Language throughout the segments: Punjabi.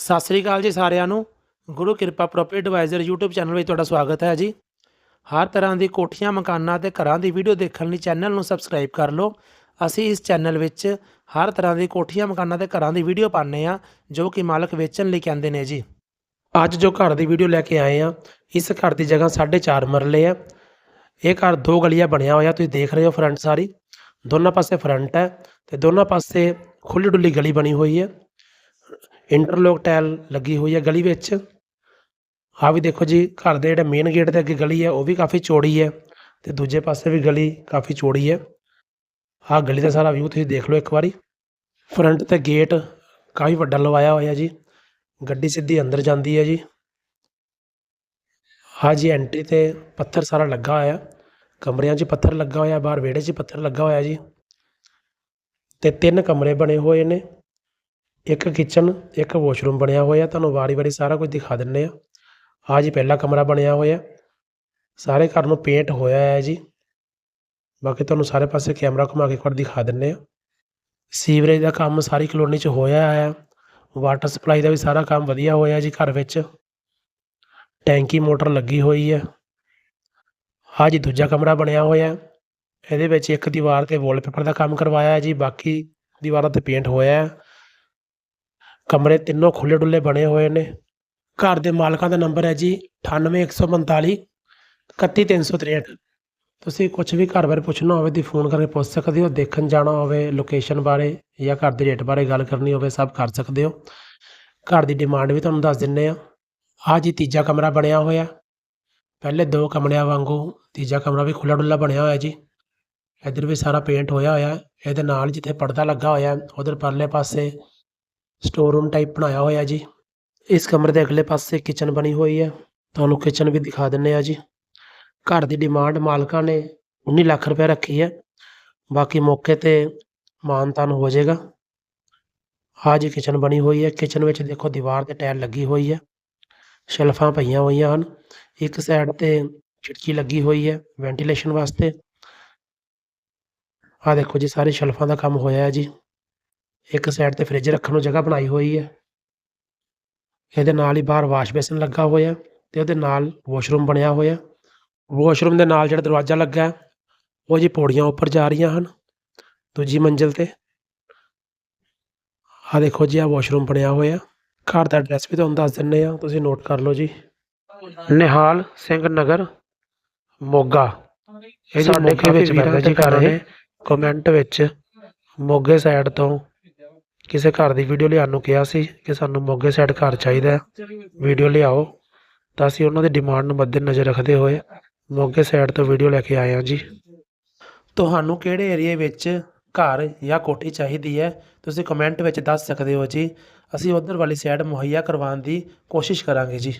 ਸਤਿ ਸ੍ਰੀ ਅਕਾਲ ਜੀ ਸਾਰਿਆਂ ਨੂੰ। ਗੁਰੂ ਕਿਰਪਾ ਪ੍ਰੋਪਰਟੀ ਐਡਵਾਈਜ਼ਰ YouTube ਚੈਨਲ ਵਿੱਚ ਤੁਹਾਡਾ ਸਵਾਗਤ ਹੈ ਜੀ। ਹਰ ਤਰ੍ਹਾਂ ਦੀ ਕੋਠੀਆਂ, ਮਕਾਨਾਂ ਤੇ ਘਰਾਂ ਦੀ ਵੀਡੀਓ ਦੇਖਣ ਲਈ ਚੈਨਲ ਨੂੰ ਸਬਸਕ੍ਰਾਈਬ ਕਰ ਲਓ। ਅਸੀਂ ਇਸ ਚੈਨਲ ਵਿੱਚ ਹਰ ਤਰ੍ਹਾਂ ਦੀ ਕੋਠੀਆਂ, ਮਕਾਨਾਂ ਤੇ ਘਰਾਂ ਦੀ ਵੀਡੀਓ ਪਾਉਂਦੇ ਆ ਜੋ ਕਿ ਮਾਲਕ ਵੇਚਣ ਲਈ ਕਹਿੰਦੇ ਨੇ ਜੀ। ਅੱਜ ਜੋ ਘਰ ਦੀ ਵੀਡੀਓ ਲੈ ਕੇ ਆਏ ਆ ਇਸ ਘਰ ਦੀ ਜਗ੍ਹਾ 4.5 ਮਰਲੇ ਆ। ਇਹ ਘਰ ਦੋ ਗਲੀਆਂ ਬਣਿਆ ਹੋਇਆ, ਤੁਸੀਂ ਦੇਖ ਰਹੇ ਹੋ ਫਰੰਟ ਸਾਰੀ। ਦੋਨਾਂ ਪਾਸੇ ਫਰੰਟ ਹੈ ਤੇ ਦੋਨਾਂ ਪਾਸੇ ਖੁੱਲੀ ਡੁੱਲੀ ਗਲੀ ਬਣੀ ਹੋਈ ਹੈ। ਇੰਟਰਲੋਕ ਟਾਇਲ ਲੱਗੀ ਹੋਈ ਹੈ ਗਲੀ ਵਿੱਚ। ਆ ਵੀ ਦੇਖੋ ਜੀ, ਘਰ ਦੇ ਜਿਹੜੇ ਮੇਨ ਗੇਟ ਦੇ ਅੱਗੇ ਗਲੀ ਹੈ, ਉਹ ਵੀ ਕਾਫੀ ਚੌੜੀ ਹੈ ਤੇ ਦੂਜੇ ਪਾਸੇ ਵੀ ਗਲੀ ਕਾਫੀ ਚੌੜੀ ਹੈ। ਆਹ ਗਲੀ ਦਾ ਸਾਰਾ ਵਿਊ ਤੁਸੀਂ ਦੇਖ ਲਓ ਇੱਕ ਵਾਰੀ। ਫਰੰਟ ਤੇ ਗੇਟ ਕਾਫੀ ਵੱਡਾ ਲਵਾਇਆ ਹੋਇਆ ਜੀ। ਗੱਡੀ ਸਿੱਧੀ ਅੰਦਰ ਜਾਂਦੀ ਹੈ ਜੀ। ਹਾਂ ਜੀ ਐਂਟਰੀ ਤੇ ਪੱਥਰ ਸਾਰਾ ਲੱਗਾ ਹੋਇਆ। ਕਮਰਿਆਂ 'ਚ ਪੱਥਰ ਲੱਗਾ ਹੋਇਆ, ਬਾਹਰ ਵਿਹੜੇ 'ਚ ਪੱਥਰ ਲੱਗਾ ਹੋਇਆ ਜੀ। ਤੇ ਤਿੰਨ ਕਮਰੇ ਬਣੇ ਹੋਏ ਨੇ। ਇੱਕ ਕਿਚਨ ਇੱਕ ਵਾਸ਼ਰੂਮ ਬਣਿਆ ਹੋਇਆ। ਤੁਹਾਨੂੰ ਵਾਰੀ-ਵਾਰੀ ਸਾਰਾ ਕੁਝ ਦਿਖਾ ਦਿੰਨੇ ਆ ਆ ਜੀ ਪਹਿਲਾ ਕਮਰਾ ਬਣਿਆ ਹੋਇਆ। ਸਾਰੇ ਘਰ ਨੂੰ ਪੇਂਟ ਹੋਇਆ ਹੈ ਜੀ। ਬਾਕੀ ਤੁਹਾਨੂੰ ਸਾਰੇ ਪਾਸੇ ਕੈਮਰਾ ਘੁਮਾ ਕੇ ਇੱਕ ਵਾਰ ਦਿਖਾ ਦਿੰਨੇ ਆ ਸੀਵਰੇਜ ਦਾ ਕੰਮ ਸਾਰੀ ਕਲੋਨੀ 'ਚ ਹੋਇਆ ਹੈ। ਵਾਟਰ ਸਪਲਾਈ ਦਾ ਵੀ ਸਾਰਾ ਕੰਮ ਵਧੀਆ ਹੋਇਆ ਜੀ ਘਰ ਵਿੱਚ। ਟੈਂਕੀ ਮੋਟਰ ਲੱਗੀ ਹੋਈ ਹੈ। ਆ ਜੀ ਦੂਜਾ ਕਮਰਾ ਬਣਿਆ ਹੋਇਆ। ਇਹਦੇ ਵਿੱਚ ਇੱਕ ਦੀਵਾਰ ਤੇ ਵਾਲਪੇਪਰ ਦਾ ਕੰਮ ਕਰਵਾਇਆ ਹੈ ਜੀ। ਬਾਕੀ ਦੀਵਾਰਾਂ ਤੇ ਪੇਂਟ ਹੋਇਆ ਹੈ। ਕਮਰੇ ਤਿੰਨੋਂ ਖੁੱਲੇ ਡੁੱਲੇ ਬਣੇ ਹੋਏ ਨੇ। ਘਰ ਦੇ ਮਾਲਕਾਂ ਦਾ ਨੰਬਰ ਹੈ ਜੀ 98145 31363 ਤੁਸੀਂ ਕੁਝ ਵੀ ਘਰ ਬਾਰੇ ਪੁੱਛਣਾ ਹੋਵੇ ਤੇ ਫੋਨ ਕਰਕੇ ਪੁੱਛ ਸਕਦੇ ਹੋ, ਦੇਖਣ ਜਾਣਾ ਹੋਵੇ ਲੋਕੇਸ਼ਨ ਬਾਰੇ ਜਾਂ ਘਰ ਦੇ ਰੇਟ ਬਾਰੇ ਗੱਲ ਕਰਨੀ ਹੋਵੇ, ਸਭ ਕਰ ਸਕਦੇ ਹੋ। ਘਰ ਦੀ ਡਿਮਾਂਡ ਵੀ ਤੁਹਾਨੂੰ ਦੱਸ ਦਿੰਨੇ ਆ ਆ ਜੀ ਤੀਜਾ ਕਮਰਾ ਬਣਿਆ ਹੋਇਆ। ਪਹਿਲੇ ਦੋ ਕਮਰਿਆਂ ਵਾਂਗੂ ਤੀਜਾ ਕਮਰਾ ਵੀ ਖੁੱਲਾ ਡੁੱਲਾ ਬਣਿਆ ਹੋਇਆ ਜੀ। ਇੱਧਰ ਵੀ ਸਾਰਾ ਪੇਂਟ ਹੋਇਆ ਹੋਇਆ। ਇਹਦੇ ਨਾਲ ਜਿੱਥੇ ਪਰਦਾ ਲੱਗਾ ਹੋਇਆ, ਉਧਰ ਪਰਲੇ ਪਾਸੇ ਸਟੋਰ ਰੂਮ ਟਾਈਪ ਬਣਾਇਆ ਹੋਇਆ ਜੀ। ਇਸ ਕਮਰੇ ਦੇ ਅਗਲੇ ਪਾਸੇ ਕਿਚਨ ਬਣੀ ਹੋਈ ਹੈ। ਤੁਹਾਨੂੰ ਕਿਚਨ ਵੀ ਦਿਖਾ ਦਿੰਨੇ ਆ ਜੀ। ਘਰ ਦੀ ਡਿਮਾਂਡ ਮਾਲਕਾਂ ਨੇ 19 ਲੱਖ ਰੁਪਏ ਰੱਖੀ ਹੈ। ਬਾਕੀ ਮੌਕੇ ਤੇ ਮਾਨਤਾਨ ਹੋ ਜਾਏਗਾ। ਆ ਜੀ ਕਿਚਨ ਬਣੀ ਹੋਈ ਹੈ। ਕਿਚਨ ਵਿੱਚ ਦੇਖੋ ਦੀਵਾਰ ਤੇ ਟਾਇਲ ਲੱਗੀ ਹੋਈ ਹੈ। ਸ਼ੈਲਫਾਂ ਪਈਆਂ ਹੋਈਆਂ ਹਨ। ਇੱਕ ਸਾਈਡ ਤੇ ਖਿੜਕੀ ਲੱਗੀ ਹੋਈ ਹੈ ਵੈਂਟੀਲੇਸ਼ਨ ਵਾਸਤੇ। ਆ ਦੇਖੋ ਜੀ, ਸਾਰੇ ਸ਼ੈਲਫਾਂ ਦਾ ਕੰਮ ਹੋਇਆ ਹੈ ਜੀ। ਇੱਕ ਸਾਈਡ ਤੇ ਫ੍ਰਿਜ ਰੱਖਣ ਨੂੰ ਜਗ੍ਹਾ ਬਣਾਈ ਹੋਈ ਹੈ। ਇਹਦੇ ਨਾਲ ਹੀ ਬਾਹਰ ਵਾਸ਼ ਬੇਸਿਨ ਲੱਗਾ ਹੋਇਆ ਤੇ ਉਹਦੇ ਨਾਲ ਵਾਸ਼ਰੂਮ ਬਣਿਆ ਹੋਇਆ। ਵਾਸ਼ਰੂਮ ਦੇ ਨਾਲ ਜਿਹੜਾ ਦਰਵਾਜ਼ਾ ਲੱਗਾ ਹੈ, ਉਹ ਜੀ ਪੌੜੀਆਂ ਉੱਪਰ ਜਾ ਰਹੀਆਂ ਹਨ ਦੂਜੀ ਮੰਜ਼ਿਲ ਤੇ। ਆ ਦੇਖੋ ਜੀ ਆ ਵਾਸ਼ਰੂਮ ਬਣਿਆ ਹੋਇਆ। ਘਰ ਦਾ ਐਡਰੈਸ ਵੀ ਤੁਹਾਨੂੰ ਦੱਸ ਦਿੰਨੇ ਆ ਤੁਸੀਂ ਨੋਟ ਕਰ ਲਓ ਜੀ। ਨਿਹਾਲ ਸਿੰਘ ਨਗਰ ਮੋਗਾ। ਇਹ ਜੀ ਮੋਗੇ ਵਿੱਚ ਪੈਂਦਾ ਜੀ ਘਰ ਇਹ। ਕਮੈਂਟ ਵਿੱਚ ਮੋਗੇ ਸਾਈਡ ਤੋਂ ਕਿਸੇ ਘਰ ਦੀ ਵੀਡੀਓ ਲਿਆਉਣ ਨੂੰ ਕਿਹਾ ਸੀ ਕਿ ਸਾਨੂੰ ਮੋਗੇ ਸਾਈਡ ਘਰ ਚਾਹੀਦਾ ਵੀਡੀਓ ਲਿਆਓ। ਤਾਂ ਅਸੀਂ ਉਹਨਾਂ ਦੀ ਡਿਮਾਂਡ ਨੂੰ ਮੱਦੇ ਨਜ਼ਰ ਰੱਖਦੇ ਹੋਏ ਮੋਗੇ ਸਾਈਡ ਤੋਂ ਵੀਡੀਓ ਲੈ ਕੇ ਆਏ ਹਾਂ ਜੀ। ਤੁਹਾਨੂੰ ਕਿਹੜੇ ਏਰੀਏ ਵਿੱਚ ਘਰ ਜਾਂ ਕੋਠੀ ਚਾਹੀਦੀ ਹੈ, ਤੁਸੀਂ ਕਮੈਂਟ ਵਿੱਚ ਦੱਸ ਸਕਦੇ ਹੋ ਜੀ। ਅਸੀਂ ਉਧਰ ਵਾਲੀ ਸਾਈਡ ਮੁਹੱਈਆ ਕਰਵਾਉਣ ਦੀ ਕੋਸ਼ਿਸ਼ ਕਰਾਂਗੇ ਜੀ।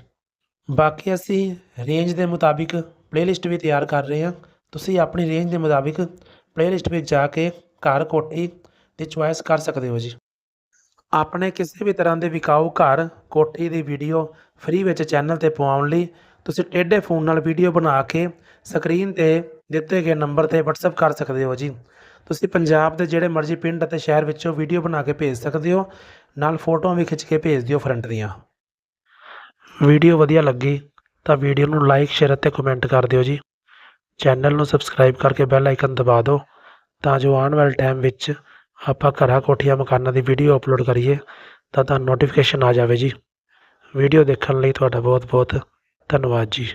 ਬਾਕੀ ਅਸੀਂ ਰੇਂਜ ਦੇ ਮੁਤਾਬਿਕ ਪਲੇਲਿਸਟ ਵੀ ਤਿਆਰ ਕਰ ਰਹੇ ਹਾਂ। ਤੁਸੀਂ ਆਪਣੀ ਰੇਂਜ ਦੇ ਮੁਤਾਬਿਕ ਪਲੇਲਿਸਟ ਵਿੱਚ ਜਾ ਕੇ ਘਰ ਕੋਠੀ ਦੀ ਚੁਆਇਸ ਕਰ ਸਕਦੇ ਹੋ ਜੀ। ਆਪਣੇ ਕਿਸੇ ਵੀ ਤਰ੍ਹਾਂ ਦੇ ਵਿਕਾਊ ਘਰ, ਕੋਠੀ ਦੀ ਵੀਡੀਓ ਫ੍ਰੀ ਵਿੱਚ ਚੈਨਲ ਤੇ ਪਵਾਉਣ ਲਈ ਤੁਸੀਂ ਟੇਢੇ ਫੋਨ ਨਾਲ ਵੀਡੀਓ ਬਣਾ ਕੇ ਸਕਰੀਨ ਤੇ ਦਿੱਤੇ ਗਏ ਨੰਬਰ ਤੇ WhatsApp ਕਰ ਸਕਦੇ ਹੋ ਜੀ। ਤੁਸੀਂ ਪੰਜਾਬ ਦੇ ਜਿਹੜੇ ਮਰਜ਼ੀ ਪਿੰਡ ਅਤੇ ਸ਼ਹਿਰ ਵਿੱਚੋਂ ਵੀਡੀਓ ਬਣਾ ਕੇ ਭੇਜ ਸਕਦੇ ਹੋ, ਨਾਲ ਫੋਟੋਆਂ ਵੀ ਖਿੱਚ ਕੇ ਭੇਜ ਦਿਓ ਫਰੰਟ ਦੀਆਂ। ਵੀਡੀਓ ਵਧੀਆ ਲੱਗੀ ਤਾਂ ਵੀਡੀਓ ਨੂੰ ਲਾਈਕ ਸ਼ੇਅਰ ਅਤੇ ਕਮੈਂਟ ਕਰ ਦਿਓ ਜੀ। ਚੈਨਲ ਨੂੰ ਸਬਸਕ੍ਰਾਈਬ ਕਰਕੇ ਬੈਲ ਆਈਕਨ ਦਬਾ ਦਿਓ ਤਾਂ ਜੋ ਆਉਣ ਵਾਲੇ ਟਾਈਮ ਵਿੱਚ ਆਪਾਂ ਘਰਾਂ ਕੋਠੀਆਂ ਮਕਾਨਾਂ ਦੀ ਵੀਡੀਓ ਅਪਲੋਡ ਕਰੀਏ, ਤਾਂ ਤੁਹਾਨੂੰ ਨੋਟੀਫਿਕੇਸ਼ਨ ਆ ਜਾਵੇ ਜੀ। ਵੀਡੀਓ ਦੇਖਣ ਲਈ ਤੁਹਾਡਾ ਬਹੁਤ ਬਹੁਤ ਧੰਨਵਾਦ ਜੀ।